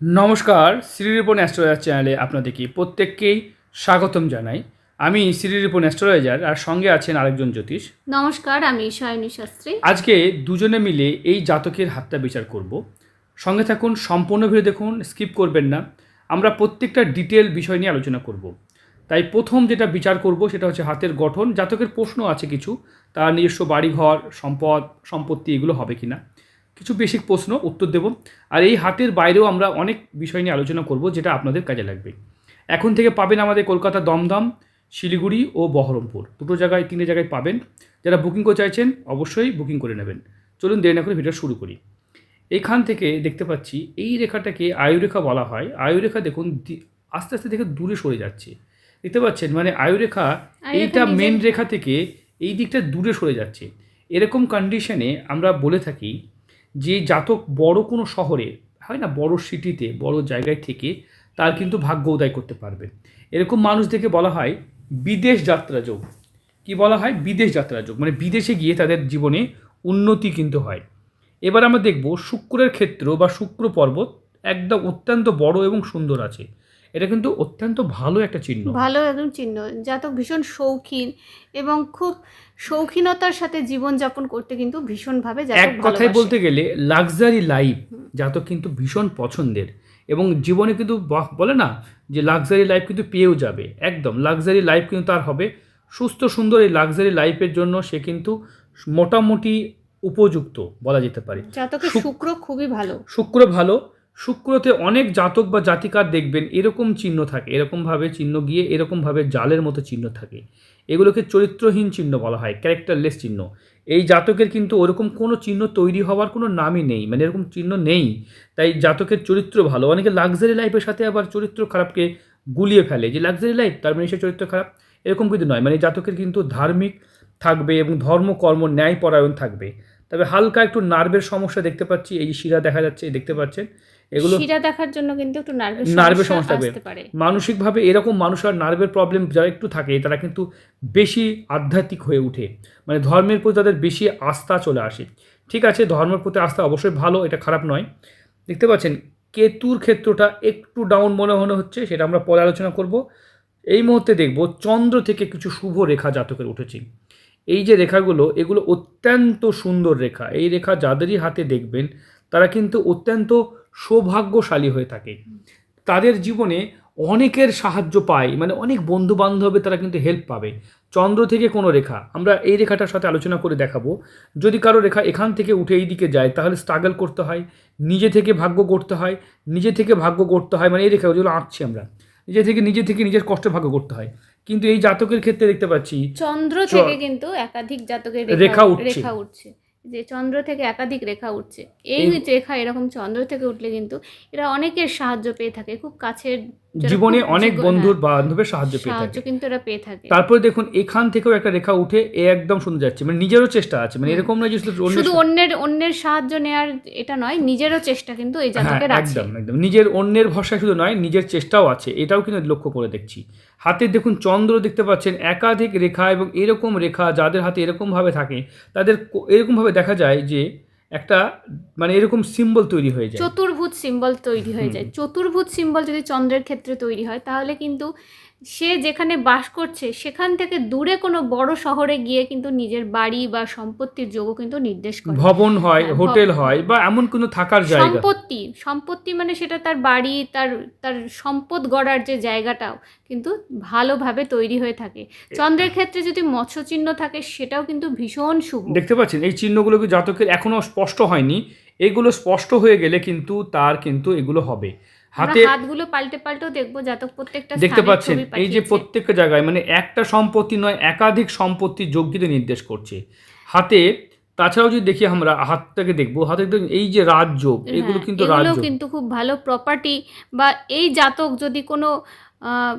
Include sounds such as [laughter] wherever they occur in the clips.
নমস্কার শ্রীরিপন অ্যাস্ট্রোলজার চ্যানেলে আপনাদেরকে প্রত্যেককেই স্বাগতম জানাই। আমি শ্রীরিপন অ্যাস্ট্রোলজার আর সঙ্গে আছেন আরেকজন জ্যোতিষ। নমস্কার আমি সায়নী শাস্ত্রী। আজকে দুজনে মিলে এই জাতকের হাতটা বিচার করব। সঙ্গে থাকুন সম্পূর্ণ ভিডিও দেখুন স্কিপ করবেন না। আমরা প্রত্যেকটা ডিটেল বিষয় নিয়ে আলোচনা করব। তাই প্রথম যেটা বিচার করব সেটা হচ্ছে হাতের গঠন। জাতকের প্রশ্ন আছে কিছু তার নিজস্ব বাড়িঘর সম্পদ সম্পত্তি এগুলো হবে কি না কিছু বেসিক প্রশ্ন উত্তর দেব। আর এই হাতের বাইরেও আমরা অনেক বিষয় নিয়ে আলোচনা করব যেটা আপনাদের কাজে লাগবে। এখন থেকে পাবেন আমাদের কলকাতা দমদম শিলিগুড়ি ও বহরমপুর। দুটো জায়গায় তিনটে জায়গায় পাবেন। যারা বুকিং করতে চাইছেন অবশ্যই বুকিং করে নেবেন। চলুন দেরি না করে ভিডিও শুরু করি। এইখান থেকে দেখতে পাচ্ছি এই রেখাটাকে আয়ুরেখা বলা হয়। আয়ুরেখা দেখুন আস্তে আস্তে দেখে দূরে সরে যাচ্ছে। দেখতে পাচ্ছেন মানে আয়ুরেখা এইটা মেন রেখা থেকে এই দিকটা দূরে সরে যাচ্ছে। এরকম কন্ডিশনে আমরা বলে থাকি যে জাতক বড় কোনো শহরে, হয় না বড় সিটিতে বড় জায়গায় থেকে তার কিন্তু ভাগ্য উদয় করতে পারবে। এরকম মানুষদেরকে বলা হয় বিদেশ যাত্রা যোগ। কি বলা হয়? বিদেশ যাত্রা যোগ। মানে বিদেশে গিয়ে তাদের জীবনে উন্নতি কিন্তু হয়। এবার আমরা দেখব শুক্রের ক্ষেত্র বা শুক্র পর্বত একদম অত্যন্ত বড় এবং সুন্দর আছে। এটা কিন্তু অত্যন্ত ভালো একটা চিহ্ন। ভালো একদম চিহ্ন। জাতক ভীষণ শৌখিন এবং খুব শৌখিনতার সাথে জীবনযাপন করতে কিন্তু ভীষণভাবে এক কথায় বলতে গেলে লাক্সারি লাইফ জাতক কিন্তু ভীষণ পছন্দের এবং জীবনে কিন্তু বলে না যে লাক্সারি লাইফ কিন্তু পেয়েও যাবে। একদম লাক্সারি লাইফ কিন্তু তার হবে। সুস্থ সুন্দর এই লাক্সারি লাইফের জন্য সে কিন্তু মোটামুটি উপযুক্ত বলা যেতে পারে। জাতকের শুক্র খুবই ভালো। শুক্র ভালো শুক্রতে অনেক জাতক বা জাতিকার দেখবেন এরকম চিহ্ন থাকে এরকমভাবে চিহ্ন গিয়ে এরকমভাবে জালের মতো চিহ্ন থাকে। এগুলোকে চরিত্রহীন চিহ্ন বলা হয়, ক্যারেক্টারলেস চিহ্ন। এই জাতকের কিন্তু ওরকম কোনো চিহ্ন তৈরি হওয়ার কোনো নামই নেই মানে এরকম চিহ্ন নেই। তাই জাতকের চরিত্র ভালো। অনেকে লাক্সারি লাইফের সাথে আবার চরিত্র খারাপকে গুলিয়ে ফেলে। যে লাক্সারি লাইফ তার মানে সে চরিত্র খারাপ, এরকম কিন্তু নয়। মানে জাতকের কিন্তু ধার্মিক থাকবে এবং ধর্ম, কর্ম, ন্যায় পরায়ণ থাকবে। তবে হালকা একটু নার্ভের সমস্যা দেখতে পাচ্ছি, এই শিরা দেখা যাচ্ছে দেখতে পাচ্ছেন। এগুলো শিরা দেখার জন্য কিন্তু একটু নার্ভের নার্ভের সমস্যা আসতে পারে। মানসিকভাবে এরকম মানুষ আর নার্ভের প্রবলেম যারা একটু থাকে তারা কিন্তু বেশি আধ্যাত্মিক হয়ে ওঠে। মানে ধর্মের প্রতি তাদের বেশি আস্থা চলে আসে। ঠিক আছে ধর্মের প্রতি আস্থা অবশ্যই ভালো এটা খারাপ নয়। দেখতে পাচ্ছেন কেতুর ক্ষেত্রটা একটু ডাউন মনে মনে হচ্ছে সেটা আমরা পরে আলোচনা করব। এই মুহূর্তে দেখব চন্দ্র থেকে কিছু শুভ রেখা জাতকের উঠেছে। এই যে রেখাগুলো এগুলো অত্যন্ত সুন্দর রেখা। এই রেখা যাদেরই হাতে দেখবেন তারা কিন্তু অত্যন্ত সৌভাগ্যশালী হয়ে থাকে। তাদের জীবনে অনেকের সাহায্য পায় মানে অনেক বন্ধু বান্ধবে তারা কিন্তু হেল্প পাবে। চন্দ্র থেকে কোনো রেখা আমরা এই রেখাটার সাথে আলোচনা করে দেখাবো। যদি কারও রেখা এখান থেকে উঠে এই দিকে যায় তাহলে স্ট্রাগল করতে হয় নিজে থেকে ভাগ্য করতে হয় নিজে থেকে ভাগ্য করতে হয় মানে এই রেখা যেগুলো আঁকছি আমরা নিজে থেকে নিজে থেকে নিজের কষ্টে ভাগ্য করতে হয়। কিন্তু এই জাতকের ক্ষেত্রে দেখতে পাচ্ছি চন্দ্র থেকে কিন্তু একাধিক জাতকের রেখা উঠছে। যে চন্দ্র থেকে একাধিক রেখা উঠছে। এই রেখা এরকম চন্দ্র থেকে উঠলে কিন্তু এরা অনেকের সাহায্য পেয়ে থাকে। খুব কাছের জীবনে অনেক বন্ধুর হ্যাঁ, বান্ধবের সাহায্য পেয়ে থাকে। কিন্তু এরা পেয়ে থাকে। তারপরে দেখুন এখান থেকেও একটা রেখা উঠে এ একদম শুনে যাচ্ছে। মানে নিজেরও চেষ্টা আছে মানে এরকম নয় যে শুধু অন্যের অন্যের সাহায্য নেওয়ার এটা নয় নিজেরও চেষ্টা কিন্তু এই হ্যাঁ জাতকের আছে একদম একদম। নিজের অন্যের ভরসায় শুধু নয় নিজের চেষ্টাও আছে। এটাও কিন্তু লক্ষ্য করে দেখছি। হাতে দেখুন চন্দ্র দেখতে পাচ্ছেন একাধিক রেখা এবং এরকম রেখা যাদের হাতে এরকমভাবে থাকে তাদের এরকমভাবে দেখা যায় যে একটা মানে এরকম সিম্বল তৈরি হয়ে যায়। চতুর্ভুজ সিম্বল তৈরি হয়ে যায়। চতুর্ভুজ সিম্বল যদি চন্দ্রের ক্ষেত্রে তৈরি হয় তাহলে কিন্তু সে যেখানে বাস করছে সেখান থেকে দূরে কোনো বড় শহরে গিয়ে কিন্তু নিজের বাড়ি বা সম্পত্তির যোগও কিন্তু নির্দেশ করে। ভবন হয় হ্যাঁ, হোটেল হয় বা এমন কোনো থাকার জায়গা। সম্পত্তি সম্পত্তি মানে সেটা তার বাড়ি তার তার সম্পদ গড়ার যে জায়গাটাও কিন্তু ভালোভাবে তৈরি হয়ে থাকে। চন্দ্রের ক্ষেত্রে যদি মৎস্য চিহ্ন থাকে সেটাও কিন্তু ভীষণ শুভ। দেখতে পাচ্ছেন এই চিহ্নগুলো কি জাতকের এখনও স্পষ্ট হয়নি। এগুলো স্পষ্ট হয়ে গেলে কিন্তু তার কিন্তু এগুলো হবে। হাতে হাতগুলো পাল্টে পাল্টেও দেখব যাতে প্রত্যেকটা দেখতে পাচ্ছেন এই যে প্রত্যেকটা জায়গায় মানে একটা সম্পত্তি নয় একাধিক সম্পত্তি যোগ্যতে নির্দেশ করছে। হাতে তাছাড়াও যদি দেখি আমরা হাতটাকে দেখব হাতে এই যে রাজযোগ এগুলো হ্যাঁ, কিন্তু এগুলো রাজযোগ কিন্তু খুব ভালো প্রপার্টি বা এই জাতক যদি কোনো আহ,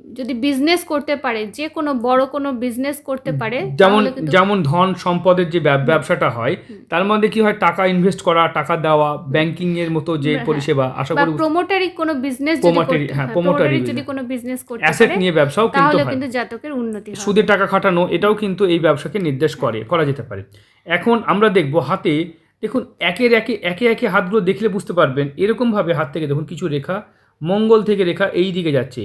যদি বিজনেস করতে পারে যে কোনো বড় কোনো বিজনেস করতে পারে যেমন যেমন ধন সম্পদের যে ব্যবসাটা হয় তার মধ্যে কি হয় টাকা ইনভেস্ট করা টাকা দেওয়া ব্যাংকিং এর মতো যে হ্যাঁ। পরিষেবা আশা করি প্রমোটারি কোনো বিজনেস যদি করতে হ্যাঁ, হ্যাঁ, promotory promotory যদি কোনো বিজনেস করতে পারে অ্যাসেট নিয়ে ব্যবসাও কিন্তু তাহলে হয়। কিন্তু জাতকের উন্নতি হবে। সুদে টাকা খাটানো এটাও কিন্তু এই ব্যবসাকে নির্দেশ করে করা যেতে পারে। এখন আমরা দেখব হাতে দেখুন একের একে একে একে হাতগুলো দেখলে বুঝতে পারবেন এরকমভাবে হাত থেকে দেখুন কিছু রেখা মঙ্গল থেকে রেখা এই দিকে যাচ্ছে।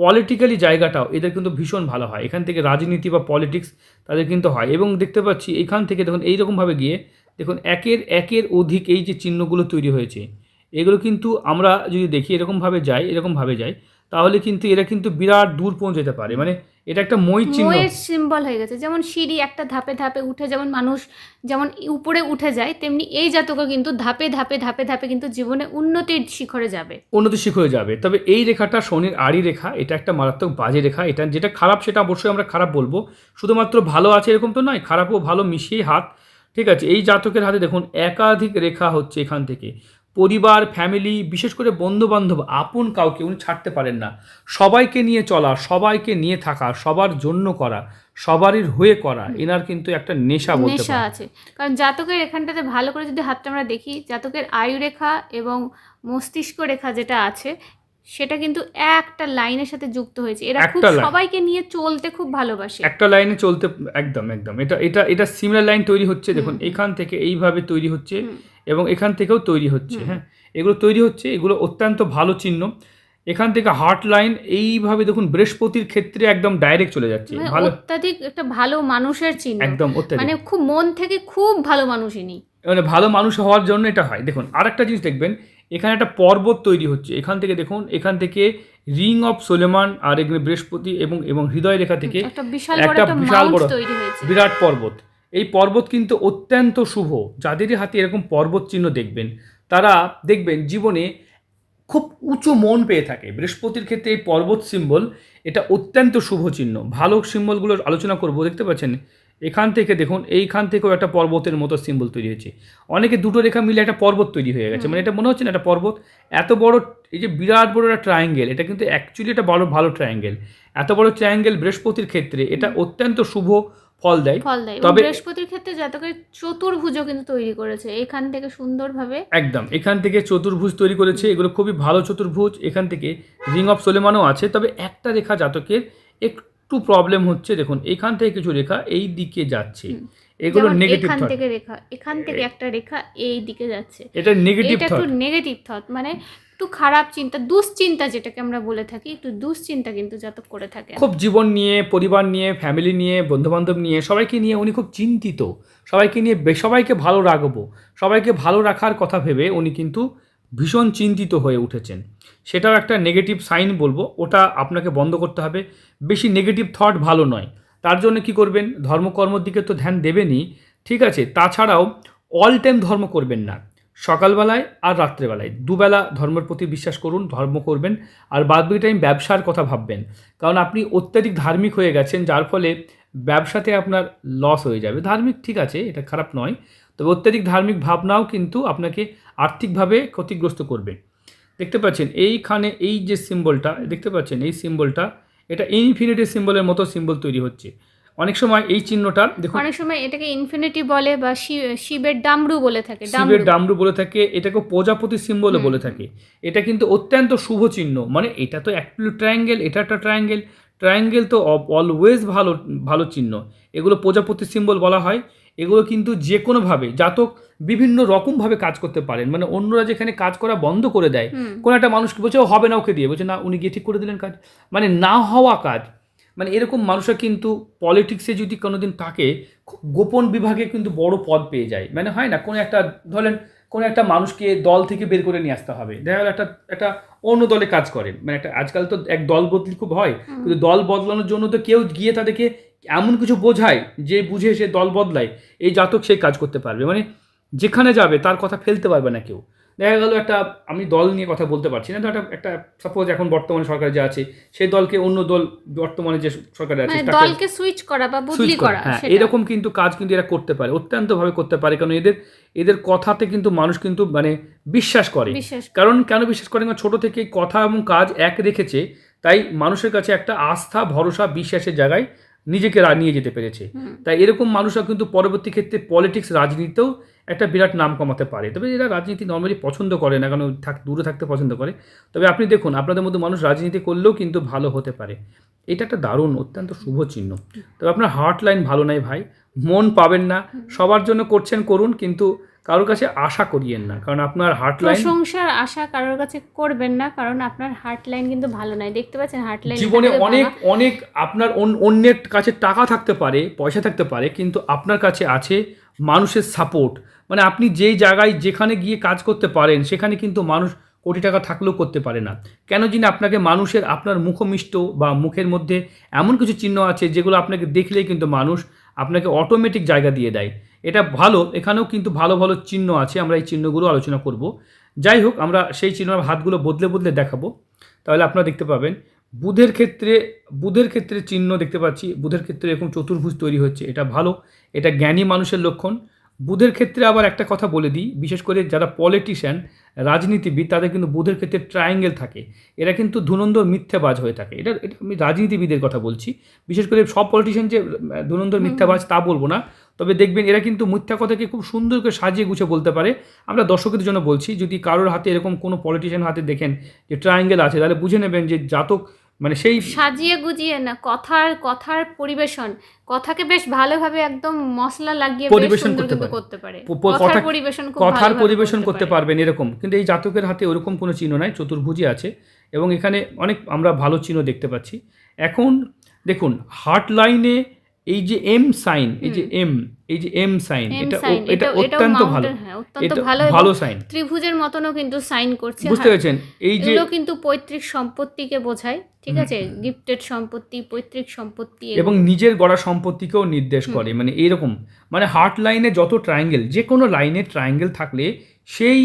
পলিটিক্যালি জায়গাটাও, এদের কিন্তু ভীষণ ভালো হয়। এখান থেকে রাজনীতি বা পলিটিক্স তাদের কিন্তু হয়। এবং দেখতে পাচ্ছি এখান থেকে দেখুন, এইরকমভাবে গিয়ে দেখুন, একের একের অধিক এই যে চিহ্নগুলো তৈরি হয়েছে, এগুলো কিন্তু আমরা যদি দেখি, এরকমভাবে যাই এরকমভাবে যাই তাহলে কিন্তু এরা কিন্তু বিরাট দূর পৌঁছে যেতে পারে। মানে এটা একটা মই চিহ্ন। ময়ের সিম্বল হয়ে গেছে। যেমন সিঁড়ি একটা ধাপে ধাপে উঠে যেমন মানুষ যেমন উপরে উঠে যায় তেমনি এই জাতকও কিন্তু ধাপে ধাপে ধাপে ধাপে কিন্তু জীবনে উন্নতির শিখরে যাবে। উন্নতি শিখরে যাবে। তবে এই রেখাটা শনির আড়ি রেখা এটা একটা মারাত্মক বাজে রেখা। এটা যেটা খারাপ সেটা অবশ্যই আমরা খারাপ বলব। শুধুমাত্র ভালো আছে এরকম তো নয় খারাপও ভালো মিশিয়ে হাত। ঠিক আছে এই জাতকের হাতে দেখুন একাধিক রেখা হচ্ছে এখান থেকে। পরিবার ফ্যামিলি বিশেষ করে বন্ধু বান্ধব আপন কাউকে উনি ছাড়তে পারেন না। সবাইকে নিয়ে চলা সবাইকে নিয়ে থাকা সবার জন্য করা সবারই হয়ে করা এনার কিন্তু একটা নেশা বলতে নেশা আছে। কারণ জাতকের এখানটাতে ভালো করে যদি হাতটা আমরা দেখি জাতকের আয়ু রেখা এবং মস্তিষ্ক রেখা যেটা আছে সেটা কিন্তু একটা লাইনের সাথে যুক্ত হয়েছে। এরা খুব সবাইকে নিয়ে চলতে খুব ভালোবাসে। একটা লাইনে চলতে একদম একদম। এটা এটা এটা সিমিলার লাইন তৈরি হচ্ছে। দেখুন এখান থেকে এইভাবে তৈরি হচ্ছে। এবং এখান থেকেও তৈরি হচ্ছে হ্যাঁ? এগুলো তৈরি হচ্ছে এগুলো অত্যন্ত ভালো চিহ্ন। এখান থেকে হার্ট লাইন এইভাবে দেখুন বৃহস্পতির ক্ষেত্রে একদম ডাইরেক্ট চলে যাচ্ছে। মানে ভালো অত্যাধিক একটা ভালো মানুষের চিহ্ন। একদম অত্যাধিক। মানে খুব মন থেকে খুব ভালো মানুষ ইনি মানে ভালো মানুষ হওয়ার জন্য এটা হয়। দেখুন আরেকটা জিনিস দেখবেন এখানে একটা পর্বত তৈরি হচ্ছে। এখান থেকে দেখুন এখান থেকে রিং অফ সোলেমান আর এখানে বৃহস্পতি এবং এবং হৃদয় রেখা থেকে একটা বিশাল বড় একটা একটা বিরাট পর্বত। এই পর্বত কিন্তু অত্যন্ত শুভ। যাদেরই হাতে এরকম পর্বত চিহ্ন দেখবেন, তারা দেখবেন জীবনে খুব উঁচু মন পেয়ে থাকে। বৃহস্পতির ক্ষেত্রে এই পর্বত সিম্বল এটা অত্যন্ত শুভ চিহ্ন। ভালো সিম্বলগুলোর আলোচনা করব, দেখতে পাচ্ছেন? এখান থেকে দেখুন এইখান থেকেও একটা পর্বতের মতো সিম্বল তৈরি হয়েছে। অনেকে দুটো রেখা মিলে একটা পর্বত তৈরি হয়ে গেছে। মানে এটা মনে হচ্ছে না একটা পর্বত। এত বড় এই যে বিরাট বড় একটা ট্রায়াঙ্গেল এটা কিন্তু অ্যাকচুয়ালি একটা বড় ভালো ট্রায়াঙ্গেল এত বড় ট্রায়াঙ্গেল বৃহস্পতির ক্ষেত্রে এটা অত্যন্ত শুভ ফল দেয়। ফল দেয়। তবে- বৃহস্পতির ক্ষেত্রে জাতকের চতুর্ভুজও কিন্তু তৈরি করেছে। এখান থেকে সুন্দরভাবে একদম এখান থেকে চতুর্ভুজ তৈরি করেছে। এগুলো খুবই ভালো চতুর্ভুজ। এখান থেকে রিং অফ সোলেমানও আছে। তবে একটা রেখা জাতকের একটু প্রবলেম হচ্ছে দেখুন এখান থেকে কিছু রেখা এই দিকে যাচ্ছে। এগুলো নেগেটিভ এখান থেকে রেখা এখান থেকে একটা রেখা এই দিকে যাচ্ছে। এটা নেগেটিভ এটা একটু নেগেটিভ থট মানে একটু খারাপ চিন্তা দুশ্চিন্তা যেটাকে আমরা বলে থাকি একটু দুশ্চিন্তা কিন্তু জাতক করে থাকে। খুব জীবন নিয়ে পরিবার নিয়ে ফ্যামিলি নিয়ে বন্ধুবান্ধব নিয়ে সবাইকে নিয়ে উনি খুব চিন্তিত। সবাইকে নিয়ে সবাইকে ভালো রাখব। সবাইকে ভালো রাখার কথা ভেবে উনি কিন্তু ভীষণ চিন্তিত হয়ে উঠেছেন। সেটাও একটা নেগেটিভ সাইন বলব, ওটা আপনাকে বন্ধ করতে হবে। বেশি নেগেটিভ থট ভালো নয়। তার জন্য কি করবেন? ধর্মকর্মর দিকে তো ধ্যান দেবেনই। ঠিক আছে, তাছাড়াও অল টাইম ধর্ম করবেন না। সকালবেলায় আর রাত্রেবেলায়। দুবেলা ধর্মের প্রতি বিশ্বাস করুন, ধর্ম করবেন, আর বাদ বাকি টাইম ব্যবসার কথা ভাববেন। কারণ আপনি অত্যাধিক ধার্মিক হয়ে গেছেন, যার ফলে ব্যবসাতে আপনার লস হয়ে যাবে। ধার্মিক ঠিক আছে, এটা খারাপ নয়। তবে অত্যাধিক ধার্মিক ভাবনাও কিন্তু আপনাকে আর্থিকভাবে ক্ষতিগ্রস্ত করবে। দেখতে পাচ্ছেন এইখানে এই যে সিম্বলটা দেখতে পাচ্ছেন এই সিম্বলটা এটা ইনফিনিটি সিম্বলের মতো সিম্বল তৈরি হচ্ছে। অনেক সময় এই চিহ্নটা দেখুন অনেক সময় এটাকে ইনফিনিটি বলে বা শিবের ডামরু বলে থাকে শিবের ডামরু। বলে থাকে এটাকে প্রজাপতি সিম্বলও বলে থাকে। এটা কিন্তু অত্যন্ত শুভ চিহ্ন মানে এটা তো অ্যাকচুয়ালি ট্রায়াঙ্গেল এটা একটা ট্রায়াঙ্গেল ট্রায়াঙ্গেল তো অলওয়েজ ভালো ভালো চিহ্ন। এগুলো প্রজাপতি সিম্বল বলা হয়। এগুলো কিন্তু যে কোনোভাবে জাতক বিভিন্ন রকমভাবে কাজ করতে পারেন। মানে অন্যরা যেখানে কাজ করা বন্ধ করে দেয় কোনো একটা মানুষকে বলছে হবে না ওকে দিয়ে। বলছে না উনি গিয়ে ঠিক করে দিলেন কাজ। মানে না হওয়া কাজ। মানে এরকম মানুষরা কিন্তু পলিটিক্সে যদি কোনোদিন থাকে খুব গোপন বিভাগে কিন্তু বড় পদ পেয়ে যায়। মানে হয় না কোনো একটা ধরেন কোনো একটা মানুষকে দল থেকে বের করে নিয়ে আসতে হবে। দেখা গেল একটা একটা অন্য দলে কাজ করে। মানে একটা আজকাল তো এক দল বদলি খুব হয়। কিন্তু দল বদলানোর জন্য তো কেউ গিয়ে তাদেরকে এমন কিছু বোঝায় যে বুঝে সে দল বদলায় এই জাতক সেই কাজ করতে পারবে। মানে যেখানে যাবে তার কথা ফেলতে পারবে না কেউ। দেখা গেল একটা আমি দল নিয়ে কথা বলতে পারছি না তো একটা একটা সাপোজ এখন বর্তমানে সরকার যে আছে সেই দলকে অন্য দল বর্তমানে যে সরকারে আছে মানে দলকে সুইচ করা বা বদলি করা। হ্যাঁ এরকম কিন্তু কাজ কিন্তু এরা করতে পারে অত্যন্তভাবে করতে পারে কারণ এদের এদের কথাতে কিন্তু মানুষ কিন্তু মানে বিশ্বাস করে। কারণ কেন বিশ্বাস করে? কারণ ছোট থেকে কথা এবং কাজ এক রেখেছে তাই মানুষের কাছে একটা আস্থা ভরসা বিশ্বাসের জায়গায় নিজেকে নিয়ে যেতে পেরেছে। তাই এরকম মানুষরা কিন্তু পরবর্তী ক্ষেত্রে পলিটিক্স রাজনীতিতেও একটা বিরাট নাম কমাতে পারে। তবে এরা রাজনীতি নর্মালি পছন্দ করে না কারণ থাক দূরে থাকতে পছন্দ করে। তবে আপনি দেখুন আপনাদের মধ্যে মানুষ রাজনীতি করলেও কিন্তু ভালো হতে পারে। এটা একটা দারুণ অত্যন্ত শুভ চিহ্ন। তবে আপনার হার্ট লাইন ভালো নাই ভাই। মন পাবেন না। সবার জন্য করছেন করুন কিন্তু কারোর কাছে আশা করিয়েন না কারণ আপনার হার্ট লাইন প্রশংসার আশা কারোর কাছে করবেন না কারণ আপনার হার্ট লাইন কিন্তু ভালো নয়। দেখতে পাচ্ছেন হার্ট লাইন জীবনে অনেক অনেক আপনার অন- অন্যের কাছে টাকা থাকতে পারে পয়সা থাকতে পারে কিন্তু আপনার কাছে আছে মানুষের সাপোর্ট মানে আপনি যেই জায়গায় যেখানে গিয়ে কাজ করতে পারেন সেখানে কিন্তু মানুষ কোটি টাকা থাকলেও করতে পারে না। কেন যিনি আপনাকে মানুষের আপনার মুখমিষ্ট বা মুখের মধ্যে এমন কিছু চিহ্ন আছে যেগুলো আপনাকে দেখলেই কিন্তু মানুষ আপনাকে অটোমেটিক জায়গা দিয়ে দেয়। এটা ভালো, এখানেও কিন্তু ভালো ভালো চিহ্ন আছে, আমরা এই চিহ্নগুলো আলোচনা করব। যাই হোক, আমরা সেই চিহ্ন হাতগুলো বদলে বদলে দেখাবো। তাহলে আপনারা দেখতে পাবেন, বুধের ক্ষেত্রে বুধের ক্ষেত্রে চিহ্ন দেখতে পাচ্ছি, বুধের ক্ষেত্রে এরকম চতুর্ভুজ তৈরি হচ্ছে, এটা ভালো, এটা জ্ঞানী মানুষের লক্ষণ। বুধের ক্ষেত্রে আবার একটা কথা বলে দিই বিশেষ করে যারা পলিটিশিয়ান রাজনীতিবিদ তাদের কিন্তু বুধের ক্ষেত্রে ট্রায়াঙ্গেল থাকে। এরা কিন্তু ধুনন্দর মিথ্যাবাজ হয়ে থাকে। এটা এটা আমি রাজনীতিবিদের কথা বলছি। বিশেষ করে সব পলিটিশিয়ান যে ধুনন্দর মিথ্যাবাজ তা বলব না। তবে দেখবেন এরা কিন্তু মিথ্যা কথাকে খুব সুন্দর করে সাজিয়ে গুছে বলতে পারে। আমরা দর্শকদের জন্য বলছি যদি কারোর হাতে এরকম কোনো পলিটিশিয়ান হাতে দেখেন যে ট্রায়াঙ্গেল আছে তাহলে বুঝে নেবেন যে জাতক মানে সেই সাজিয়ে গুজিয়ে না কথার কথার পরিবেশন। কথাকে বেশ ভালোভাবে একদম মশলা লাগিয়ে পরিবেশন করতে পারে। কথার পরিবেশন কথার পরিবেশন করতে পারবেন এরকম। কিন্তু এই জাতকের হাতে ওরকম কোনো চিহ্ন নাই চতুর্ভুজই আছে। এবং এখানে অনেক আমরা ভালো চিহ্ন দেখতে পাচ্ছি। এখন দেখুন হার্ট লাইনে এই যে এম সাইন এই যে এম এই যে এম সাইন এটা এটা অত্যন্ত ভালো। হ্যাঁ, অত্যন্ত ভালো ভালো সাইন ত্রিভুজের মতনও কিন্তু সাইন করছে। বুঝতে হ্যাঁ, পেরেছেন? এই যে এগুলো কিন্তু পৈতৃক সম্পত্তিকে বোঝায় ঠিক আছে? গিফটেড সম্পত্তি পৈতৃক সম্পত্তি এবং নিজের গড়া সম্পত্তিকেও নির্দেশ করে মানে এইরকম মানে হার্ট লাইনে যত ট্রায়াঙ্গেল যে কোনো লাইনে ট্রায়াঙ্গেল থাকলে সেই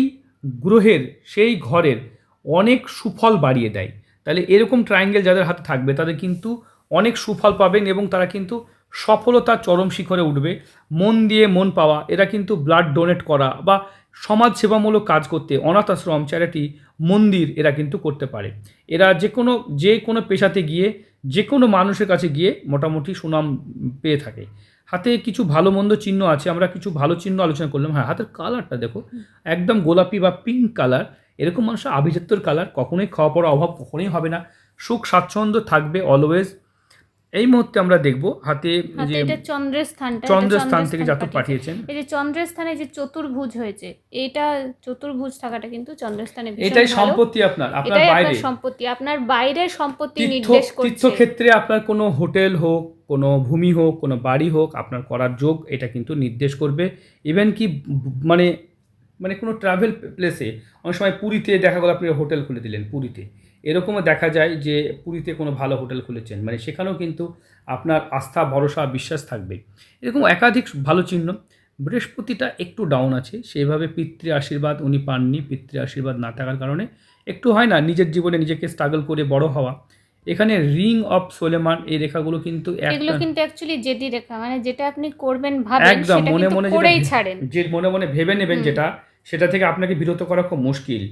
গ্রহের সেই ঘরের অনেক সুফল বাড়িয়ে দেয়। তাহলে এরকম ট্রায়াঙ্গেল যাদের হাতে থাকবে তাদের কিন্তু অনেক সুফল পাবেন এবং তারা কিন্তু সফলতার চরম শিখরে উঠবে। মন দিয়ে মন পাওয়া, এরা কিন্তু ব্লাড ডোনেট করা বা সমাজ সেবামূলক কাজ করতে, অনাথ আশ্রম চ্যারিটি মন্দির এরা কিন্তু করতে পারে। এরা যে কোনো যে কোনো পেশাতে গিয়ে, যে কোনো মানুষের কাছে গিয়ে মোটামুটি সুনাম পেয়ে থাকে। হাতে কিছু ভালো মন্দ চিহ্ন আছে, আমরা কিছু ভালো চিহ্ন আলোচনা করলাম। হ্যাঁ হাতের কালারটা দেখো। একদম গোলাপি বা পিঙ্ক কালার এরকম মানুষের আভিজাত্যর কালার কখনোই খাওয়া পড়া অভাব কখনোই হবে না। সুখ, স্বাচ্ছন্দ্য থাকবে অলওয়েজ এই মুহূর্তে আমরা দেখব হাতে যে এটা চন্দ্রের স্থানটা চন্দ্রের স্থান থেকে জাতক পাঠিয়েছেন। এই যে চন্দ্রের স্থানে যে চতুর্ভুজ হয়েছে এটা চতুর্ভুজ থাকাটা কিন্তু চন্দ্রের স্থানে এটাই সম্পত্তি আপনার আপনার বাইরে। সম্পত্তি আপনার বাইরের সম্পত্তি নির্দেশ করছে। তীর্থক্ষেত্রে আপনার কোনো হোটেল হোক কোনো ভূমি হোক কোনো বাড়ি হোক আপনার করার যোগ এটা কিন্তু নির্দেশ করবে। ইভেন কি মানে মানে কোনো ট্রাভেল প্লেসে অনেক সময় পুরীতে দেখা গেল আপনি হোটেল খুলে দিলেন পুরীতে। এরকমও দেখা যায় যে পুরীতে কোনো ভালো হোটেল খুলেছেন। মানে সেখানেও কিন্তু আপনার আস্থা ভরসা বিশ্বাস থাকবে। এরকম একাধিক ভালো চিহ্ন। বৃহস্পতিটা একটু ডাউন আছে। সেইভাবে পিতৃ আশীর্বাদ উনি পাননি। পিতৃ আশীর্বাদ না থাকার কারণে একটু হয় না নিজের জীবনে নিজেকে স্ট্রাগল করে বড় হওয়া। এখানে রিং অফ সোলেমান এই রেখাগুলো কিন্তু এগুলো কিন্তু অ্যাকচুয়ালি জেদি রেখা। মানে যেটা আপনি করবেন ভাবেন একদম মনে মনে করেই ছাড়েন। যে মনে মনে ভেবে নেবেন যেটা সেটা থেকে আপনাকে বিরত করা খুব মুশকিল।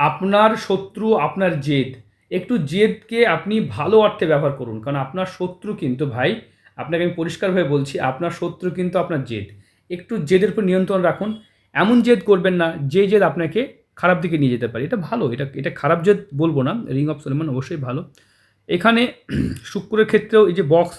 আপনার শত্রু, আপনার জেদ। একটু জেদকে আপনি ভালো অর্থে ব্যবহার করুন, কারণ আপনার শত্রু কিন্তু ভাই, আপনাকে আমি পরিষ্কারভাবে বলছি, আপনার শত্রু কিন্তু আপনার জেদ। একটু জেদের উপর নিয়ন্ত্রণ রাখুন। এমন জেদ করবেন না, যে জেদ আপনাকে খারাপ দিকে নিয়ে যেতে পারে। এটা ভালো, এটা এটা খারাপ জেদ বলব না, রিং অফ সোলেমান অবশ্যই ভালো। এখানে [clears throat] শুক্রের ক্ষেত্রেও এই যে বক্স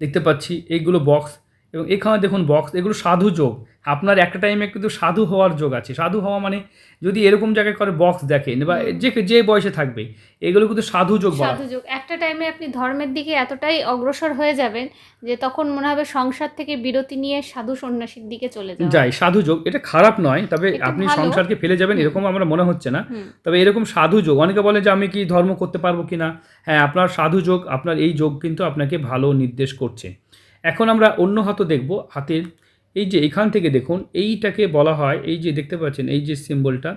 দেখতে পাচ্ছি, এইগুলো বক্স এবং এখানে দেখুন বক্স এগুলো সাধু যোগ। আপনার একটা টাইমে কিন্তু সাধু হওয়ার যোগ আছে। সাধু হওয়া মানে যদি এরকম জায়গায় করে বক্স দেখেন বা যে যে বয়সে থাকবে এগুলো কিন্তু সাধু যোগ সাধু যোগ। একটা টাইমে আপনি ধর্মের দিকে এতটাই অগ্রসর হয়ে যাবেন যে তখন মনে হবে সংসার থেকে বিরতি নিয়ে সাধু সন্ন্যাসীর দিকে চলে যাওয়া। যাই সাধু যোগ। এটা খারাপ নয় তবে আপনি সংসারকে ফেলে যাবেন এরকম আমার মনে হচ্ছে না। তবে এরকম সাধু যোগ অনেকে বলে যে আমি কি ধর্ম করতে পারব কি না হ্যাঁ আপনার সাধু যোগ আপনার এই যোগ কিন্তু আপনাকে ভালো নির্দেশ করছে। এখন আমরা অন্য হাতও দেখব হাতের। এই যে এখান থেকে দেখুন, এইটাকে বলা হয়, এই যে দেখতে পাচ্ছেন, এই যে সিম্বলটা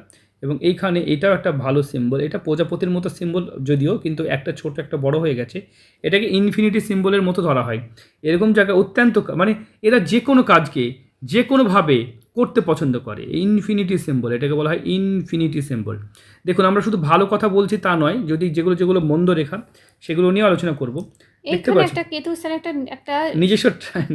এবং এইখানে এটাও একটা ভালো সিম্বল এটা প্রজাপতির মতো সিম্বল যদিও, কিন্তু একটা ছোট, একটা বড় হয়ে গেছে। এটাকে ইনফিনিটি সিম্বলের মতো ধরা হয়। এরকম জায়গায় অত্যন্ত মানে এরা যে কোনো কাজকে, যে কোনোভাবে করতে পছন্দ করে। ইনফিনিটি সিম্বল এটাকে বলা হয় ইনফিনিটি সিম্বল দেখুন, আমরা শুধু ভালো কথা বলছি তা নয়, যদি যেগুলো যেগুলো মন্দ রেখা, সেগুলো নিয়ে আলোচনা করব। পাচ্ছি। একটা কেতুর স্থানে একটা একটা নিজস্ব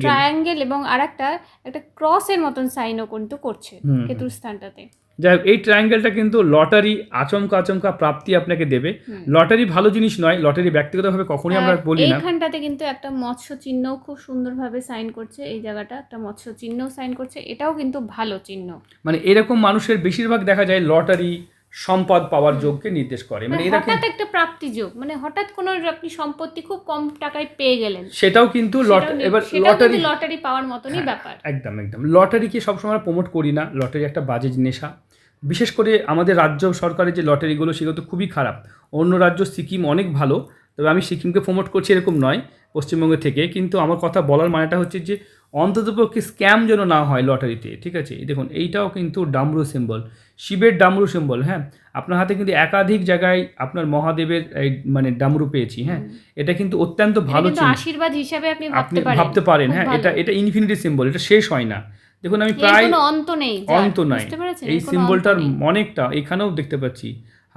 ট্রায়াঙ্গেল এবং আর একটা একটা ক্রসের মতন সাইনও কিন্তু করছে। কেতুর স্থানটাতে। যাই হোক এই ট্রায়াঙ্গেলটা কিন্তু লটারি আচমকা আচমকা প্রাপ্তি আপনাকে দেবে। লটারি ভালো জিনিস নয় লটারি ব্যক্তিগতভাবে কখনোই আমরা বলি না। এইখানটাতে কিন্তু একটা মৎস্য চিহ্ন খুব সুন্দরভাবে সাইন করছে এই জায়গাটা একটা মৎস্য চিহ্ন সাইন করছে এটাও কিন্তু ভালো চিহ্ন। মানে এরকম মানুষের বেশিরভাগ দেখা যায় লটারি সম্পদ পাওয়ার যোগকে নির্দেশ করে। মানে এটা এরা হঠাৎ একটা প্রাপ্তি যোগ। মানে হঠাৎ কোনো আপনি সম্পত্তি খুব কম টাকায় পেয়ে গেলেন। সেটাও কিন্তু এবার লটারি লটারি পাওয়ার মতনই ব্যাপার। একদম একদম। লটারিকে সবসময় প্রমোট করি না। লটারি একটা বাজে নেশা। বিশেষ করে আমাদের রাজ্য সরকারের যে লটারিগুলো সেগুলো তো খুবই খারাপ। অন্য রাজ্য সিকিম অনেক ভালো। তবে আমি সিকিমকে প্রমোট করছি এরকম নয় পশ্চিমবঙ্গ থেকে। কিন্তু আমার কথা বলার মানেটা হচ্ছে যে অন্ততপক্ষে স্ক্যাম যেন না হয় লটারিতে ঠিক আছে? দেখুন এইটাও কিন্তু ডামরু সিম্বল শিবের ডামরু সিম্বল হ্যাঁ? আপনার হাতে কিন্তু একাধিক জায়গায় আপনার মহাদেবের মানে ডামরু পেয়েছি হ্যাঁ? এটা কিন্তু অত্যন্ত ভালো আশীর্বাদ হিসাবে আপনি আপনি ভাবতে পারেন। হ্যাঁ? এটা এটা ইনফিনিটি সিম্বল এটা শেষ হয় না। দেখুন আমি প্রায় অন্ত নেই অন্ত নাই। এই সিম্বলটার অনেকটা এখানেও দেখতে পাচ্ছি।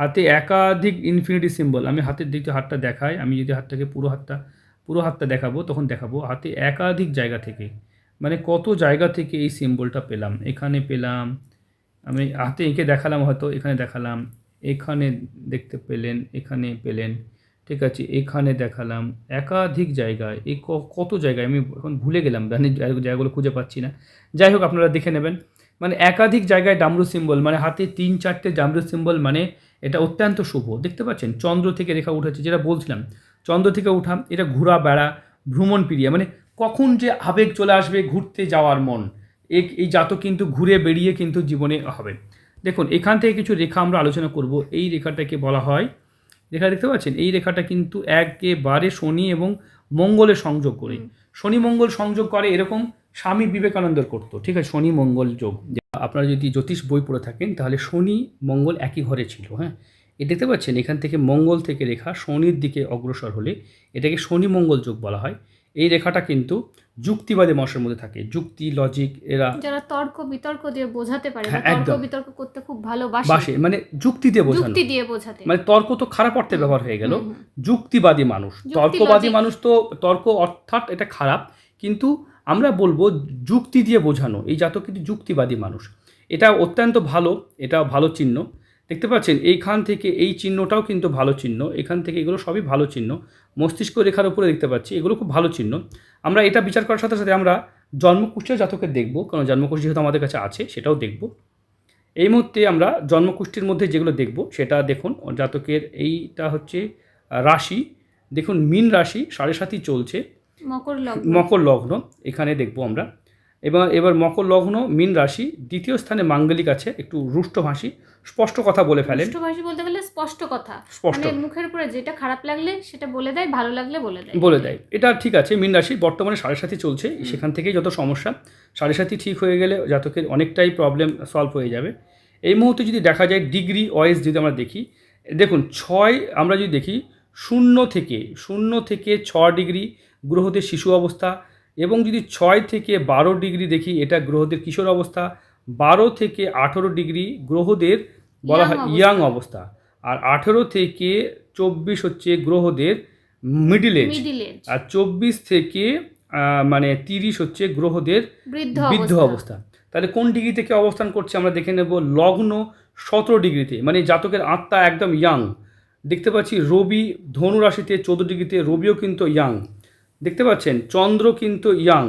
হাতে একাধিক ইনফিনিটি সিম্বল আমি হাতের দিকে হাতটা দেখাই, আমি যদি হাতটাকে পুরো হাতটা পুরো হাতটা দেখাবো, তখন দেখাবো হাতে একাধিক জায়গা থেকে। মানে কত জায়গা থেকে এই সিম্বলটা পেলাম? এখানে পেলাম, আমি হাতে এঁকে দেখালাম হয়তো, এখানে দেখালাম, এখানে দেখতে পেলেন, এখানে পেলেন, ঠিক আছে, এখানে দেখালাম, একাধিক জায়গায় এই কত জায়গায়? আমি এখন ভুলে গেলাম জায়গাগুলো খুঁজে পাচ্ছি না। যাই হোক, আপনারা দেখে নেবেন। মানে একাধিক জায়গায় ডামরু সিম্বল মানে হাতে তিন চারটে ডামরু সিম্বল মানে এটা অত্যন্ত শুভ। দেখতে পাচ্ছেন? চন্দ্র থেকে রেখা উঠেছে যেটা বলছিলাম। চন্দ্র থেকে উঠা এটা ঘোরা বেড়া ভ্রমণ পিরিয়া মানে কখন যে আবেগ চলে আসবে ঘুরতে যাওয়ার মন এই এই জাতক কিন্তু ঘুরে বেরিয়ে কিন্তু জীবনে হবে। দেখুন এখান থেকে কিছু রেখা আমরা আলোচনা করব। এই রেখাটাকে বলা হয় রেখা দেখতে পাচ্ছেন? এই রেখাটা কিন্তু একেবারে শনি এবং মঙ্গলের সংযোগ করে। শনি মঙ্গল সংযোগ করে এরকম স্বামী বিবেকানন্দর করতো। ঠিক আছে? শনি মঙ্গল যোগ। আপনারা যদি জ্যোতিষ বই পড়ে থাকেন তাহলে শনি মঙ্গল একই ঘরে ছিল হ্যাঁ? এ দেখতে পাচ্ছেন এখান থেকে মঙ্গল থেকে রেখা শনির দিকে অগ্রসর হলে এটাকে শনি মঙ্গল যোগ বলা হয়। এই রেখাটা কিন্তু যুক্তিবাদী মানুষের মধ্যে থাকে। যুক্তি লজিক এরা যারা তর্ক বিতর্ক দিয়ে বোঝাতে পারে হ্যাঁ, তর্ক। বিতর্ক করতে খুব ভালোবাসে। বাসে মানে যুক্তিতে বোঝানো। যুক্তি দিয়ে বোঝাতে। মানে তর্ক তো খারাপ অর্থে ব্যবহার হয়ে গেল। যুক্তিবাদী মানুষ। তর্কবাদী মানুষ তো তর্ক অর্থাৎ এটা খারাপ কিন্তু আমরা বলব যুক্তি দিয়ে বোঝানো, এই জাতক কিন্তু যুক্তিবাদী মানুষ। এটা অত্যন্ত ভালো, এটা ভালো চিহ্ন। দেখতে পাচ্ছেন, এইখান থেকে এই চিহ্নটাও কিন্তু ভালো চিহ্ন। এখান থেকে এগুলো সবই ভালো চিহ্ন। মস্তিষ্ক রেখার উপরে দেখতে পাচ্ছি, এগুলো খুব ভালো চিহ্ন। আমরা এটা বিচার করার সাথে সাথে আমরা জন্মকুষ্ঠীয় জাতকের দেখব, কারণ জন্মকুষ্ঠী যেহেতু আমাদের কাছে আছে, সেটাও দেখব। এই মুহূর্তে আমরা জন্মকুষ্ঠির মধ্যে যেগুলো দেখব, সেটা দেখুন, জাতকের এইটা হচ্ছে রাশি। দেখুন, মিন রাশি সাড়ে সাতই চলছে। মকর লগ্ন। এখানে দেখব আমরা। এবার এবার মকর লগ্ন মিন রাশি দ্বিতীয় স্থানে মাঙ্গলিক আছে একটু রুষ্টভাষী স্পষ্ট কথা বলে ফেলেন। বলতে গেলে স্পষ্ট কথা। স্পষ্ট। মানে মুখের উপরে যেটা খারাপ লাগলে সেটা বলে দেয় ভালো লাগলে বলে দেয়। বলে দেয়। এটা ঠিক আছে মিন রাশি বর্তমানে সাড়ে সাথী চলছে সেখান থেকেই যত সমস্যা সাড়ে সাথী ঠিক হয়ে গেলে জাতকের অনেকটাই প্রবলেম সলভ হয়ে যাবে। এই মুহূর্তে যদি দেখা যায় ডিগ্রি ওয়াইজ যদি আমরা দেখি দেখুন ছয় আমরা যদি দেখি শূন্য থেকে শূন্য থেকে ছ ডিগ্রি গ্রহদের শিশু অবস্থা এবং যদি ছয় থেকে বারো ডিগ্রি দেখি এটা গ্রহদের কিশোর অবস্থা। বারো থেকে আঠেরো ডিগ্রি গ্রহদের বলা হয় ইয়াং অবস্থা। আর আঠেরো থেকে চব্বিশ হচ্ছে গ্রহদের মিডিল এজ আর চব্বিশ থেকে মানে তিরিশ হচ্ছে গ্রহদের বৃদ্ধ অবস্থা। তাহলে কোন ডিগ্রি থেকে অবস্থান করছে আমরা দেখে নেব। লগ্ন সতেরো ডিগ্রিতে মানে জাতকের আত্মা একদম ইয়াং। দেখতে পাচ্ছি রবি ধনু রাশিতে চোদ্দ ডিগ্রিতে রবিও কিন্তু ইয়াং। দেখতে পাচ্ছেন চন্দ্র কিন্তু ইয়াং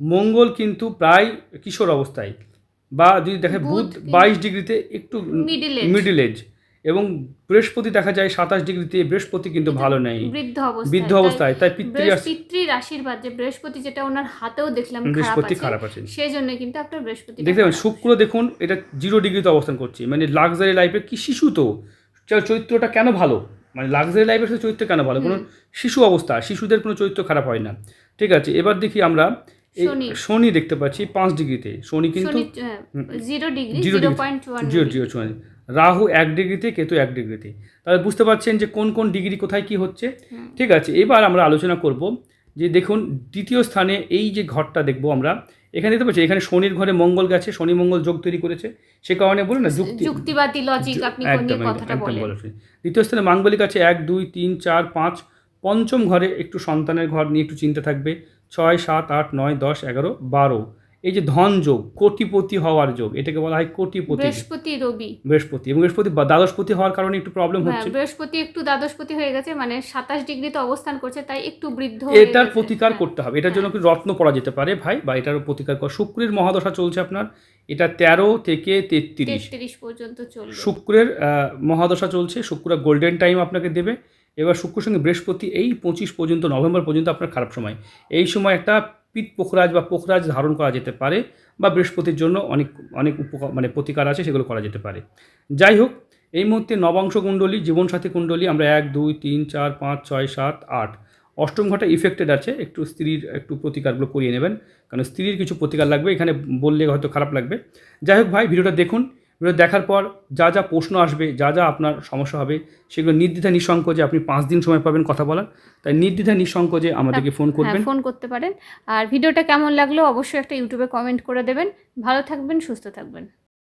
মঙ্গল কিন্তু প্রায় কিশোর অবস্থায় বা যদি দেখে বুধ বাইশ ডিগ্রিতে একটু। মিডিল এজ এবং বৃহস্পতি দেখা যায় সাতাশ ডিগ্রিতে বৃহস্পতি কিন্তু ভালো নেই। বৃদ্ধ অবস্থা বৃদ্ধ অবস্থায় তাই পিতৃ পিতৃর আশীর্বাদ যে বৃহস্পতি যেটা ওনার হাতেও দেখলাম বৃহস্পতি খারাপ আছে। সেই জন্য কিন্তু আপনার বৃহস্পতি দেখতে পাবেন শুক্র দেখুন এটা জিরো ডিগ্রিতে অবস্থান করছে মানে লাক্সারি লাইফে কি শিশু তো? চরিত্রটা কেন ভালো? মানে লাক্সারি লাইফের সাথে চরিত্র কেন ভালো? কোনো শিশু অবস্থা শিশুদের কোনো চরিত্র খারাপ হয় না। ঠিক আছে এবার দেখি আমরা শনি। দেখতে পাচ্ছি পাঁচ ডিগ্রিতে। শনি কিন্তু zero degree zero zero degree. Zero zero. Shani Rahu এক ডিগ্রিতে কেতু এক ডিগ্রিতে। তাহলে বুঝতে পারছেন যে কোন কোন ডিগ্রি কোথায় কি হচ্ছে? ঠিক আছে এবার আমরা আলোচনা করব যে দেখুন দ্বিতীয় স্থানে এই যে ঘরটা দেখব আমরা এখানে দেখতে পাচ্ছি এখানে শনির ঘরে মঙ্গল গেছে শনি মঙ্গল যোগ তৈরি করেছে। সে কারণে বলুন না যুক্তি। যুক্তিবাদী লজিক আপনি কোন একদম একদম কথাটা বলেন? বলেছেন। দ্বিতীয় স্থানে মাঙ্গলিক আছে এক দুই তিন চার পাঁচ পঞ্চম ঘরে একটু সন্তানের ঘর নিয়ে একটু চিন্তা থাকবে। ছয় সাত আট নয় দশ এগারো বারো। এই যে ধন যোগ কোটিপতি হওয়ার যোগ এটাকে বলা হয় কোটিপতি। বৃহস্পতি রবি। বৃহস্পতি এবং বৃহস্পতি দ্বাদশপতি হওয়ার কারণে একটু প্রবলেম হ্যাঁ হচ্ছে। বৃহস্পতি একটু দ্বাদশপতি হয়ে গেছে মানে সাতাশ ডিগ্রিতে অবস্থান করছে তাই একটু বৃদ্ধ এটার প্রতিকার হ্যাঁ। করতে হবে। এটার জন্য কি রত্ন পড়া যেতে পারে ভাই বা এটারও প্রতিকার করা। শুক্রের মহাদশা চলছে আপনার এটা তেরো থেকে তেত্রিশ। তেত্রিশ পর্যন্ত চলবে। শুক্রের মহাদশা চলছে শুক্র গোল্ডেন টাইম আপনাকে দেবে। এবার শুক্রের সঙ্গে বৃহস্পতি এই পঁচিশ পর্যন্ত নভেম্বর পর্যন্ত আপনার খারাপ সময়। এই সময় একটা পিত পোখরাজ বা পোখরাজ ধারণ করা যেতে পারে বা বৃহস্পতির জন্য অনেক অনেক উপকার মানে প্রতিকার আছে, সেগুলো করা যেতে পারে। যাই হোক, এই মুহূর্তে নবাংশ কুণ্ডলী, জীবনসাথী কুণ্ডলী, আমরা এক, দুই, তিন, চার, পাঁচ, ছয়, সাত, আট, অষ্টম ঘটা ইফেক্টেড আছে, একটু স্ত্রীর একটু প্রতিকারগুলো করিয়ে নেবেন, কারণ স্ত্রীর কিছু প্রতিকার লাগবে, এখানে বললে হয়তো খারাপ লাগবে। যাই হোক ভাই, ভিডিওটা দেখুন ভিডিও দেখার পর যা যা প্রশ্ন আসবে যা যা আপনার সমস্যা হবে সেগুলো নির্দ্বিধা নিঃসংকোচে আপনি পাঁচ দিন সময় পাবেন কথা বলার তাই নির্দ্বিধা নিঃসংকোচে আমাদেরকে ফোন হ্যাঁ করবেন। ফোন করতে পারেন। আর ভিডিওটা কেমন লাগল অবশ্যই একটা ইউটিউবে কমেন্ট করে দেবেন। ভালো থাকবেন সুস্থ থাকবেন।